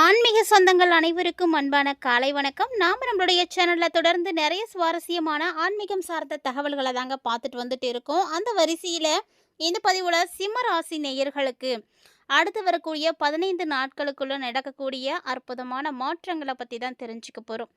ஆன்மீக சொந்தங்கள் அனைவருக்கும் அன்பான காலை வணக்கம். நாம் நம்மளுடைய சேனலில் தொடர்ந்து நிறைய சுவாரஸ்யமான ஆன்மீகம் சார்ந்த தகவல்களை தாங்க பார்த்துட்டு வந்துட்டு இருக்கோம். அந்த வரிசையில் இந்த பதிவில் சிம்ம ராசி நேயர்களுக்கு அடுத்து வரக்கூடிய பதினைந்து நாட்களுக்குள்ள நடக்கக்கூடிய அற்புதமான மாற்றங்களை பற்றி தான் தெரிஞ்சுக்க போகிறோம்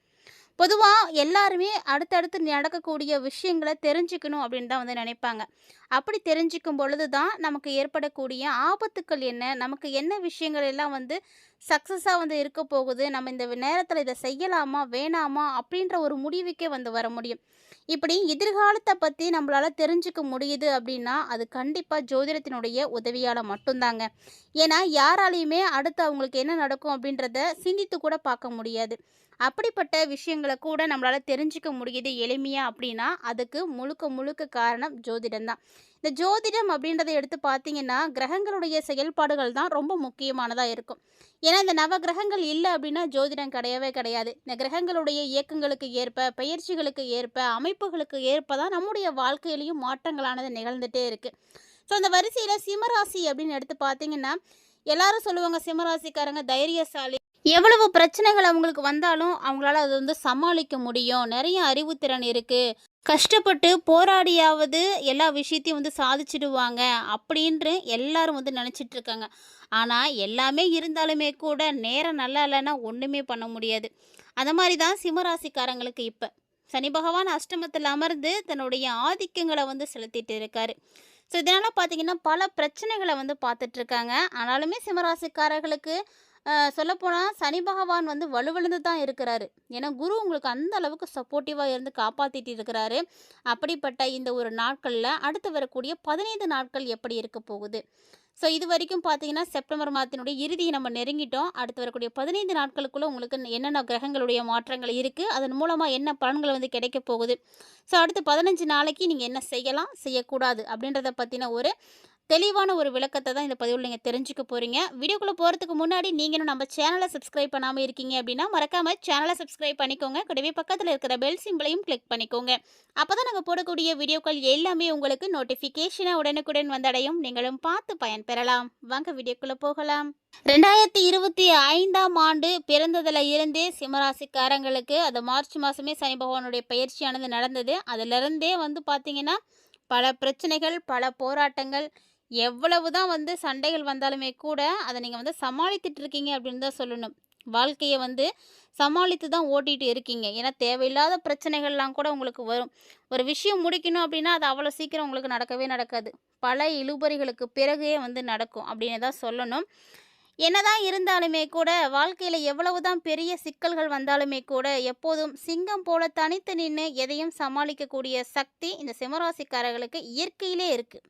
பொதுவாக எல்லாருமே அடுத்தடுத்து நடக்கக்கூடிய விஷயங்களை தெரிஞ்சுக்கணும் அப்படின்னு தான் வந்து நினைப்பாங்க. அப்படி தெரிஞ்சுக்கும் பொழுது தான் நமக்கு ஏற்படக்கூடிய ஆபத்துக்கள் என்ன? நமக்கு என்ன விஷயங்கள் எல்லாம் வந்து சக்ஸஸாக வந்து இருக்க போகுது? நம்ம இந்த நேரத்தில் இதை செய்யலாமா? வேணாமா? அப்படின்ற ஒரு முடிவுக்கே வந்து வர முடியும். இப்படி எதிர்காலத்தை பற்றி நம்மளால் தெரிஞ்சுக்க முடியுது அப்படின்னா அது கண்டிப்பாக ஜோதிடத்தினுடைய உதவியால் மட்டும்தாங்க. ஏன்னா யாராலையுமே அடுத்து அவங்களுக்கு என்ன நடக்கும் அப்படின்றத சிந்தித்து கூட பார்க்க முடியாது. அப்படிப்பட்ட விஷயங்களை கூட நம்மளால் தெரிஞ்சுக்க முடியுது எளிமையாக அப்படின்னா அதுக்கு முழுக்க முழுக்க காரணம் ஜோதிடம் தான். இந்த ஜோதிடம் அப்படின்றத எடுத்து பார்த்தீங்கன்னா கிரகங்களுடைய செயல்பாடுகள் தான் ரொம்ப முக்கியமானதாக இருக்கும். ஏன்னா இந்த நவ கிரகங்கள் இல்லை அப்படின்னா ஜோதிடம் கிடையவே கிடையாது. இந்த கிரகங்களுடைய இயக்கங்களுக்கு ஏற்ப பயிற்சிகளுக்கு ஏற்ப அமைப்புகளுக்கு ஏற்ப தான் நம்முடைய வாழ்க்கையிலையும் மாற்றங்களானது நிகழ்ந்துட்டே இருக்குது ஸோ அந்த வரிசையில் சிம்மராசி அப்படின்னு எடுத்து பார்த்தீங்கன்னா எல்லாரும் சொல்லுவாங்க சிம்மராசிக்காரங்க தைரியசாலி எவ்வளவு பிரச்சனைகள் அவங்களுக்கு வந்தாலும் அவங்களால அது வந்து சமாளிக்க முடியும். நிறைய அறிவுத்திறன் இருக்குது கஷ்டப்பட்டு போராடியாவது எல்லா விஷயத்தையும் வந்து சாதிச்சிடுவாங்க அப்படின்று எல்லாரும் வந்து நினச்சிட்டு இருக்காங்க. ஆனால் எல்லாமே இருந்தாலுமே கூட நேரம் நல்லா இல்லைன்னா ஒன்றுமே பண்ண முடியாது. அந்த மாதிரி தான் சிம்மராசிக்காரங்களுக்கு இப்போ. சனி பகவான் அஷ்டமத்தில் அமர்ந்து தன்னுடைய ஆதிக்கங்களை வந்து செலுத்திட்டு இருக்காரு. ஸோ இதனால் பார்த்தீங்கன்னா பல பிரச்சனைகளை வந்து பார்த்துட்ருக்காங்க ஆனாலுமே சிம்மராசிக்காரர்களுக்கு சொல்லப்போனால் சனி பகவான் வந்து வலுவிழந்து தான் இருக்கிறாரு. ஏன்னா குரு உங்களுக்கு அந்த அளவுக்கு சப்போர்ட்டிவாக இருந்து காப்பாற்றிட்டு இருக்கிறாரு. அப்படிப்பட்ட இந்த ஒரு நாட்களில் அடுத்து வரக்கூடிய பதினைந்து நாட்கள் எப்படி இருக்க போகுது? ஸோ இது வரைக்கும் பார்த்தீங்கன்னா செப்டம்பர் மாதத்தினுடைய இறுதியை நம்ம நெருங்கிட்டோம். அடுத்து வரக்கூடிய பதினைந்து நாட்களுக்குள்ளே உங்களுக்கு என்னென்ன கிரகங்களுடைய மாற்றங்கள் இருக்குது அதன் மூலமாக என்ன பலன்கள் வந்து கிடைக்க போகுது? ஸோ அடுத்து பதினஞ்சு நாளைக்கு நீங்கள் என்ன செய்யலாம்? செய்யக்கூடாது. அப்படின்றத பற்றின ஒரு தெளிவான ஒரு விளக்கத்தை தான் இந்த பதிவில் நீங்கள் தெரிஞ்சுக்க போகிறீங்க வீடியோக்குள்ளே போகிறதுக்கு முன்னாடி நீங்களும் நம்ம சேனலை சப்ஸ்கிரைப் பண்ணாமல் இருக்கீங்க அப்படின்னா மறக்காமல் சேனலை சப்ஸ்கிரைப் பண்ணிக்கோங்க. கூடவே பக்கத்தில் இருக்கிற பெல் சிம்பிளையும் கிளிக் பண்ணிக்கோங்க. அப்போ தான் நாங்கள் போடக்கூடிய வீடியோக்கள் எல்லாமே உங்களுக்கு நோட்டிஃபிகேஷனாக உடனுக்குடன் வந்தடையும். நீங்களும் பார்த்து பயன்பெறலாம். வாங்க வீடியோக்குள்ளே போகலாம். ரெண்டாயிரத்தி இருபத்தி ஐந்தாம் ஆண்டு பிறந்ததில் இருந்தே சிம்மராசிக்காரங்களுக்கு அது மார்ச் மாதமே சனி பகவானுடைய பயிற்சியானது நடந்தது. அதிலிருந்தே வந்து பார்த்திங்கன்னா பல பிரச்சனைகள் பல போராட்டங்கள் எவ்வளவு தான் வந்து சண்டைகள் வந்தாலுமே கூட அதை நீங்கள் வந்து சமாளித்துட்டு இருக்கீங்க அப்படின்னு தான் சொல்லணும். வாழ்க்கையை வந்து சமாளித்து தான் ஓட்டிகிட்டு இருக்கீங்க. ஏன்னா தேவையில்லாத பிரச்சனைகள்லாம் கூட உங்களுக்கு வரும். ஒரு விஷயம் முடிக்கணும் அப்படின்னா அது அவ்வளோ சீக்கிரம் உங்களுக்கு நடக்கவே நடக்காது. பல இழுபறிகளுக்கு பிறகே வந்து நடக்கும் அப்படின்னு தான் சொல்லணும். என்னதான் இருந்தாலுமே கூட வாழ்க்கையில் எவ்வளவு தான் பெரிய சிக்கல்கள் வந்தாலுமே கூட எப்போதும் சிங்கம் போல தனித்து நின்று எதையும் சமாளிக்கக்கூடிய சக்தி இந்த சிம்மராசிக்காரர்களுக்கு இயற்கையிலே இருக்குது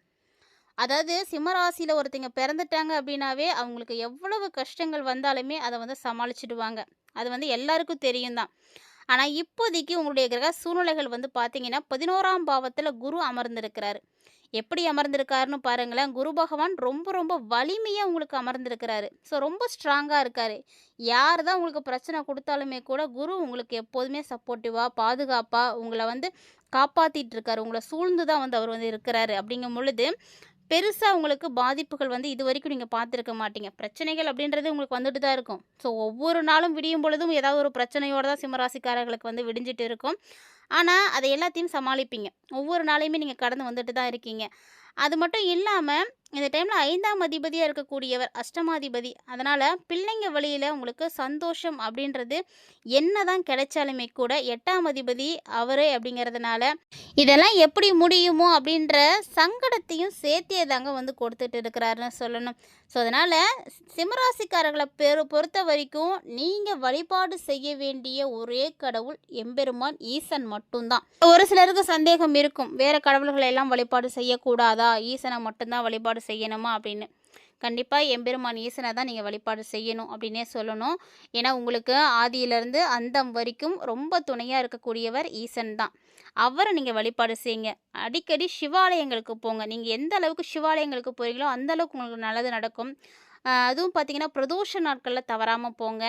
அதாவது சிம்மராசியில் ஒருத்தங்க பிறந்துட்டாங்க அப்படின்னாவே அவங்களுக்கு எவ்வளவு கஷ்டங்கள் வந்தாலுமே அதை வந்து சமாளிச்சிடுவாங்க. அது வந்து எல்லாருக்கும் தெரியும் தான். ஆனால் இப்போதைக்கு உங்களுடைய கிரக சூழ்நிலைகள் வந்து பார்த்தீங்கன்னா பதினோராம் பாவத்தில் குரு அமர்ந்திருக்கிறாரு. எப்படி அமர்ந்திருக்காருன்னு பாருங்களேன். குரு பகவான் ரொம்ப ரொம்ப வலிமையாக உங்களுக்கு அமர்ந்திருக்கிறாரு. ஸோ ரொம்ப ஸ்ட்ராங்காக இருக்கார். யார் தான் உங்களுக்கு பிரச்சனை கொடுத்தாலுமே கூட குரு உங்களுக்கு எப்போதுமே சப்போர்ட்டிவாக பாதுகாப்பாக உங்களை வந்து காப்பாற்றிட்டு இருக்காரு. உங்களை சூழ்ந்து தான் வந்து அவர் வந்து இருக்கிறாரு. அப்படிங்கும் பொழுது பெருசாக உங்களுக்கு பாதிப்புகள் வந்து இது வரைக்கும் நீங்கள் பார்த்துருக்க மாட்டீங்க. பிரச்சனைகள் அப்படின்றது உங்களுக்கு வந்துட்டு தான் இருக்கும். ஸோ ஒவ்வொரு நாளும் விடியும் பொழுதும் ஏதாவது ஒரு பிரச்சனையோடு தான் சிம்மராசிக்காரர்களுக்கு வந்து விடிஞ்சிட்டு இருக்கும். ஆனால் அதை எல்லாத்தையும் சமாளிப்பீங்க. ஒவ்வொரு நாளையுமே நீங்கள் கடந்து வந்துட்டு தான் இருக்கீங்க. அது மட்டும் இல்லாமல் இந்த டைமில் ஐந்தாம் அதிபதியாக இருக்கக்கூடியவர் அஷ்டமாதிபதி. அதனால் பிள்ளைங்க வழியில் உங்களுக்கு சந்தோஷம் அப்படின்றது என்ன தான் கிடைச்சாலுமே கூட எட்டாம் அதிபதி அவரே அப்படிங்கிறதுனால இதெல்லாம் எப்படி முடியுமோ அப்படின்ற சங்கடத்தையும் சேர்த்தே தாங்க வந்து கொடுத்துட்டு இருக்கிறாருன்னு சொல்லணும். ஸோ அதனால் சிம்மராசிக்காரர்களை பெரு பொறுத்த வரைக்கும் நீங்கள் வழிபாடு செய்ய வேண்டிய ஒரே கடவுள் எம்பெருமான் ஈசன் மட்டும்தான். ஒரு சிலருக்கு சந்தேகம் இருக்கும். வேறு கடவுள்களை எல்லாம் வழிபாடு செய்யக்கூடாதா? ஈசனை மட்டும்தான் வழிபாடு செய்யணுமா அப்படின்னு. கண்டிப்பாக எம்பெருமான் ஈசனை தான் நீங்கள் வழிபாடு செய்யணும் அப்படின்னே சொல்லணும். ஏன்னா உங்களுக்கு ஆதியிலேருந்து அந்தம் வரைக்கும் ரொம்ப துணையாக இருக்கக்கூடியவர் ஈசன் தான். அவரை நீங்கள் வழிபாடு செய்யுங்க. அடிக்கடி சிவாலயங்களுக்கு போங்க. நீங்கள் எந்த அளவுக்கு சிவாலயங்களுக்கு போகிறீங்களோ அந்த அளவுக்கு உங்களுக்கு நல்லது நடக்கும். அதுவும் பார்த்திங்கன்னா பிரதோஷ நாட்களில் தவறாமல் போங்க.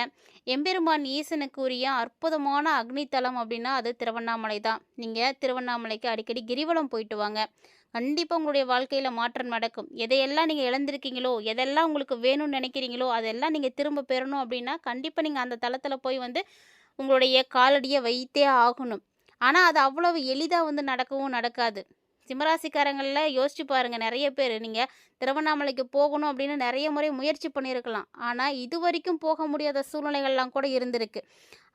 எம்பெருமான் ஈசனுக்குரிய அற்புதமான அக்னித்தலம் அப்படின்னா அது திருவண்ணாமலை தான். நீங்கள் திருவண்ணாமலைக்கு அடிக்கடி கிரிவலம் போயிட்டு வாங்க. கண்டிப்பாக உங்களுடைய வாழ்க்கையில் மாற்றம் நடக்கும். எதையெல்லாம் நீங்கள் இழந்திருக்கீங்களோ எதெல்லாம் உங்களுக்கு வேணும்னு நினைக்கிறீங்களோ அதெல்லாம் நீங்கள் திரும்ப பெறணும் அப்படின்னா கண்டிப்பாக நீங்கள் அந்த தளத்தில் போய் வந்து உங்களுடைய காலடியை வைத்தே ஆகணும். ஆனால் அது அவ்வளவு எளிதாக வந்து நடக்கவும் நடக்காது. சிம்மராசிக்காரங்களில் யோசிச்சு பாருங்கள் நிறைய பேர் நீங்கள் திருவண்ணாமலைக்கு போகணும் அப்படின்னு நிறைய முறை முயற்சி பண்ணியிருக்கலாம். ஆனால் இது வரைக்கும் போக முடியாத சூழ்நிலைகள்லாம் கூட இருந்திருக்கு.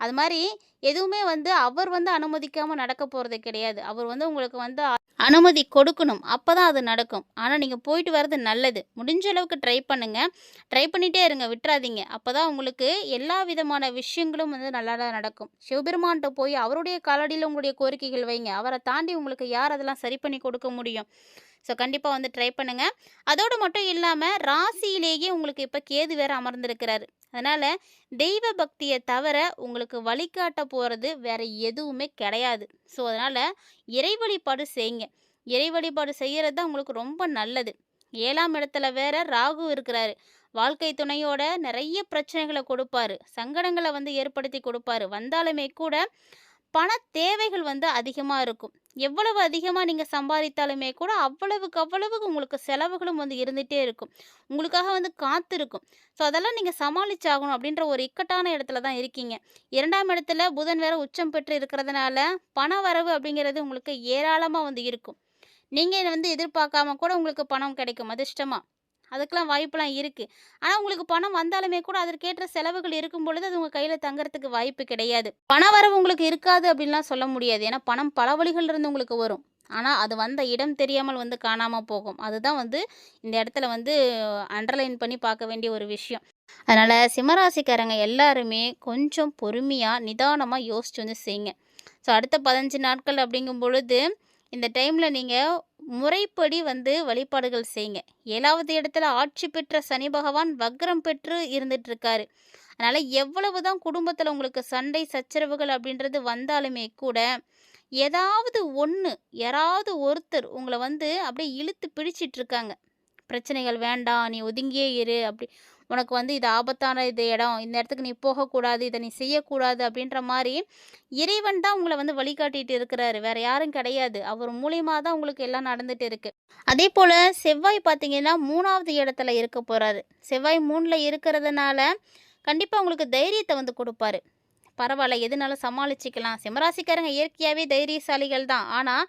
அது மாதிரி எதுவுமே வந்து அவர் வந்து அனுமதிக்காமல் நடக்க போகிறது கிடையாது. அவர் வந்து உங்களுக்கு வந்து அனுமதி கொடுக்கணும். அப்போ தான் அது நடக்கும். ஆனால் நீங்கள் போயிட்டு வர்றது நல்லது. முடிஞ்ச அளவுக்கு ட்ரை பண்ணுங்கள் ட்ரை பண்ணிகிட்டே இருங்க. விட்டுறாதீங்க. அப்போ தான் உங்களுக்கு எல்லா விதமான விஷயங்களும் வந்து நல்லா தான் நடக்கும். சிவபெருமான்கிட்ட போய் அவருடைய காலடியில் உங்களுடைய கோரிக்கைகள் வைங்க. அவரை தாண்டி உங்களுக்கு யார் அதெல்லாம் சரி பண்ணி கொடுக்க முடியும். ஸோ கண்டிப்பாக வந்து ட்ரை பண்ணுங்கள் அதோடு மட்டும் இல்லாமல் ராசியிலேயே உங்களுக்கு இப்போ கேது வேறு அமர்ந்திருக்கிறாரு. அதனால் தெய்வ பக்தியை தவிர உங்களுக்கு வழிகாட்ட போகிறது வேற எதுவுமே கிடையாது. ஸோ அதனால் இறை வழிபாடு செய்யுங்க. இறை வழிபாடு செய்கிறது தான் உங்களுக்கு ரொம்ப நல்லது. ஏழாம் இடத்துல வேற ராகு இருக்கிறாரு. வாழ்க்கை துணையோட நிறைய பிரச்சனைகளை கொடுப்பாரு. சங்கடங்களை வந்து ஏற்படுத்தி கொடுப்பாரு. வந்தாலுமே கூட பண தேவைகள் வந்து அதிகமாக இருக்கும். எவ்வளவு அதிகமாக நீங்கள் சம்பாதித்தாலுமே கூட அவ்வளவுக்கு அவ்வளவுக்கு உங்களுக்கு செலவுகளும் வந்து இருந்துகிட்டே இருக்கும். உங்களுக்காக வந்து காத்திருக்கும். ஸோ அதெல்லாம் நீங்கள் சமாளிச்சாகணும் அப்படின்ற ஒரு இக்கட்டான இடத்துல தான் இருக்கீங்க. இரண்டாம் இடத்துல புதன் வேற உச்சம் பெற்று இருக்கிறதுனால பண வரவு அப்படிங்கிறது உங்களுக்கு ஏராளமாக வந்து இருக்கும். நீங்கள் வந்து எதிர்பார்க்காம கூட உங்களுக்கு பணம் கிடைக்கும். அதிர்ஷ்டமாக அதுக்கெலாம் வாய்ப்பெலாம் இருக்குது ஆனால் உங்களுக்கு பணம் வந்தாலுமே கூட அதற்கேற்ற செலவுகள் இருக்கும் பொழுது அது உங்கள் கையில் தங்கறதுக்கு வாய்ப்பு கிடையாது. பண வரவு உங்களுக்கு இருக்காது அப்படின்லாம் சொல்ல முடியாது. ஏன்னா பணம் பல வழிகள்லேருந்து உங்களுக்கு வரும். ஆனால் அது வந்த இடம் தெரியாமல் வந்து காணாமல் போகும். அதுதான் வந்து இந்த இடத்துல வந்து அண்டர்லைன் பண்ணி பார்க்க வேண்டிய ஒரு விஷயம். அதனால் சிம்மராசிக்காரங்க எல்லாருமே கொஞ்சம் பொறுமையாக நிதானமாக யோசிச்சு வந்து செய்யுங்க. ஸோ அடுத்த பதினஞ்சு நாட்கள் அப்படிங்கும் பொழுது இந்த டைமில் நீங்கள் முறைப்படி வந்து வழிபாடுகள் செய்யுங்க. ஏழாவது இடத்துல ஆட்சி பெற்ற சனி பகவான் வக்ரம் பெற்று இருந்துட்டு இருக்காரு அதனால் எவ்வளவு தான் குடும்பத்தில் உங்களுக்கு சண்டை சச்சரவுகள் அப்படின்றது வந்தாலுமே கூட ஏதாவது ஒன்று யாராவது ஒருத்தர் உங்களை வந்து அப்படியே இழுத்து பிடிச்சிட்டு இருக்காங்க பிரச்சனைகள் வேண்டாம் நீ ஒதுங்கியே இரு அப்படி உனக்கு வந்து இது ஆபத்தான இது இடம். இந்த இடத்துக்கு நீ போகக்கூடாது. இதை நீ செய்யக்கூடாது அப்படின்ற மாதிரி இறைவன் தான் உங்களை வந்து வழிகாட்டிட்டு இருக்கிறாரு. வேற யாரும் கிடையாது. அவர் மூலியமாக தான் உங்களுக்கு எல்லாம் நடந்துட்டு இருக்கு. அதே போல செவ்வாய் பார்த்தீங்கன்னா மூணாவது இடத்துல இருக்க போறாரு. செவ்வாய் மூணில் இருக்கிறதுனால கண்டிப்பாக உங்களுக்கு தைரியத்தை வந்து கொடுப்பாரு. பரவாயில்ல. எதுனாலும் சமாளிச்சுக்கலாம். சிம்மராசிக்காரங்க இயற்கையாகவே தைரியசாலிகள் தான். ஆனால்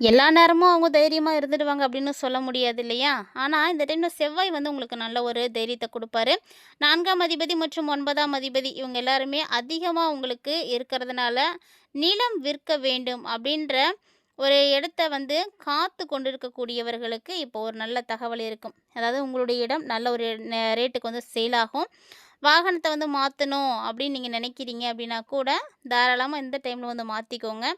எல்லா நேரமும் அவங்க தைரியமாக இருந்துடுவாங்க அப்படின்னு சொல்ல முடியாது இல்லையா? ஆனால் இந்த டைமில் செவ்வாய் வந்து உங்களுக்கு நல்ல ஒரு தைரியத்தை கொடுப்பாரு. நான்காம் அதிபதி மற்றும் ஒன்பதாம் அதிபதி இவங்க எல்லாருமே அதிகமாக உங்களுக்கு இருக்கிறதுனால நிலம் விற்க வேண்டும் அப்படின்ற ஒரு இடத்த வந்து காத்து கொண்டிருக்கக்கூடியவர்களுக்கு இப்போ ஒரு நல்ல தகவல் இருக்கும். அதாவது உங்களுடைய இடம் நல்ல ஒரு ரேட்டுக்கு வந்து சேல் ஆகும். வாகனத்தை வந்து மாற்றணும் அப்படின்னு நீங்கள் நினைக்கிறீங்க அப்படின்னா கூட தாராளமாக இந்த டைமில் வந்து மாற்றிக்கோங்க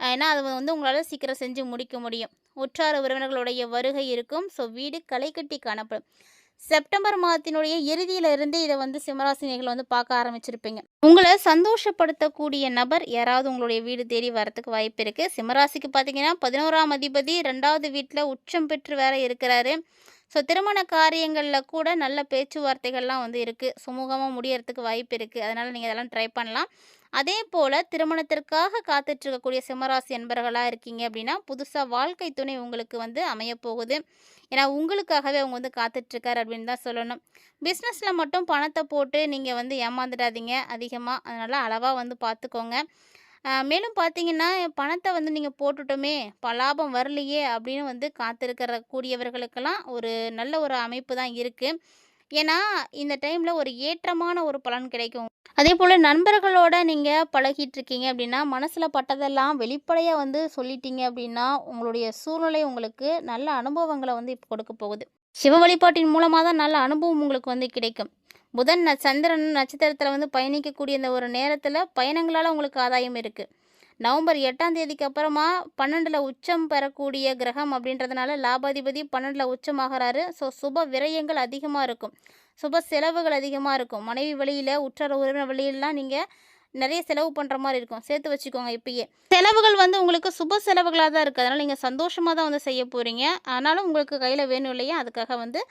ஏன்னா அது வந்து உங்களால் சீக்கிரம் செஞ்சு முடிக்க முடியும். உற்றார உறவினர்களுடைய வருகை இருக்கும். ஸோ வீடு களை கட்டி காணப்படும். செப்டம்பர் மாதத்தினுடைய இறுதியிலிருந்து இதை வந்து சிம்மராசினிகள் வந்து பார்க்க ஆரம்பிச்சிருப்பீங்க. உங்களை சந்தோஷப்படுத்தக்கூடிய நபர் யாராவது உங்களுடைய வீடு தேடி வரத்துக்கு வாய்ப்பு இருக்குது சிம்மராசிக்கு பார்த்தீங்கன்னா பதினோராம் அதிபதி ரெண்டாவது வீட்டில் உச்சம் பெற்று வேற இருக்கிறாரு. ஸோ திருமண காரியங்களில் கூட நல்ல பேச்சுவார்த்தைகள்லாம் வந்து இருக்குது சுமூகமாக முடியறதுக்கு வாய்ப்பு இருக்குது அதனால் நீங்கள் இதெல்லாம் ட்ரை பண்ணலாம். அதே போல் திருமணத்திற்காக காத்துட்ருக்கக்கூடிய சிம்மராசி என்பர்களாக இருக்கீங்க அப்படின்னா புதுசாக வாழ்க்கை துணை உங்களுக்கு வந்து அமையப்போகுது ஏன்னா உங்களுக்காகவே அவங்க வந்து காத்துட்ருக்காரு அப்படின்னு தான் சொல்லணும். பிஸ்னஸில் மட்டும் பணத்தை போட்டு நீங்கள் வந்து ஏமாந்துடாதீங்க அதிகமாக அதனால் அளவாக வந்து பார்த்துக்கோங்க மேலும் பார்த்தீங்கன்னா பணத்தை வந்து நீங்கள் போட்டுட்டோமே ப லாபம் வரலையே அப்படின்னு வந்து காத்திருக்கிற கூடியவர்களுக்கெல்லாம் ஒரு நல்ல ஒரு அமைப்பு தான் இருக்குது ஏன்னா இந்த டைமில் ஒரு ஏற்றமான ஒரு பலன் கிடைக்கும். அதே போல் நண்பர்களோட நீங்கள் பழகிட்டு இருக்கீங்க அப்படின்னா மனசில் பட்டதெல்லாம் வெளிப்படையாக வந்து சொல்லிட்டீங்க அப்படின்னா உங்களுடைய சூழ்நிலை உங்களுக்கு நல்ல அனுபவங்களை வந்து இப்போ கொடுக்க போகுது. சிவ வழிபாட்டின் மூலமாக தான் நல்ல அனுபவம் உங்களுக்கு வந்து கிடைக்கும். புதன் ந- சந்திரன் நட்சத்திரத்தில் வந்து பயணிக்கக்கூடிய இந்த ஒரு நேரத்தில் பயணங்களால் உங்களுக்கு ஆதாயம் இருக்குது நவம்பர் எட்டாம் தேதிக்கு அப்புறமா பன்னெண்டில் உச்சம் பெறக்கூடிய கிரகம் அப்படின்றதுனால லாபாதிபதி பன்னெண்டில் உச்சமாகிறாரு. ஸோ சுப விரயங்கள் அதிகமாக இருக்கும். சுப செலவுகள் அதிகமாக இருக்கும். மனைவி வழியில் உற்றார் உறவினர் வழியிலலாம் நீங்கள் நிறைய செலவு பண்ணுற மாதிரி இருக்கும். சேர்த்து வச்சுக்கோங்க இப்பயே. செலவுகள் வந்து உங்களுக்கு சுப செலவுகளாக தான் இருக்குது அதனால் நீங்கள் சந்தோஷமாக தான் வந்து செய்ய போகிறீங்க ஆனாலும் உங்களுக்கு கையில் வேணும் இல்லையா? அதுக்காக வந்து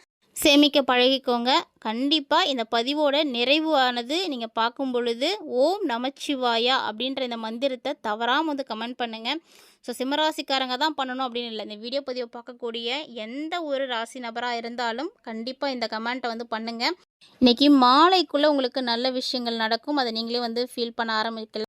சேமிக்க பழகிக்கோங்க. கண்டிப்பாக இந்த பதிவோட நிறைவு ஆனது நீங்கள் பார்க்கும் பொழுது ஓம் நமச்சிவாயா அப்படின்ற இந்த மந்திரத்தை தவறாமல் வந்து கமெண்ட் பண்ணுங்கள் ஸோ சிம்மராசிக்காரங்க தான் பண்ணணும் அப்படின்னு இல்லை. இந்த வீடியோ பதிவை பார்க்கக்கூடிய எந்த ஒரு ராசி நபராக இருந்தாலும் கண்டிப்பாக இந்த கமெண்ட்டை வந்து பண்ணுங்கள் இன்றைக்கி மாலைக்குள்ளே உங்களுக்கு நல்ல விஷயங்கள் நடக்கும். அதை நீங்களே வந்து ஃபீல் பண்ண ஆரம்பிக்கலாம்.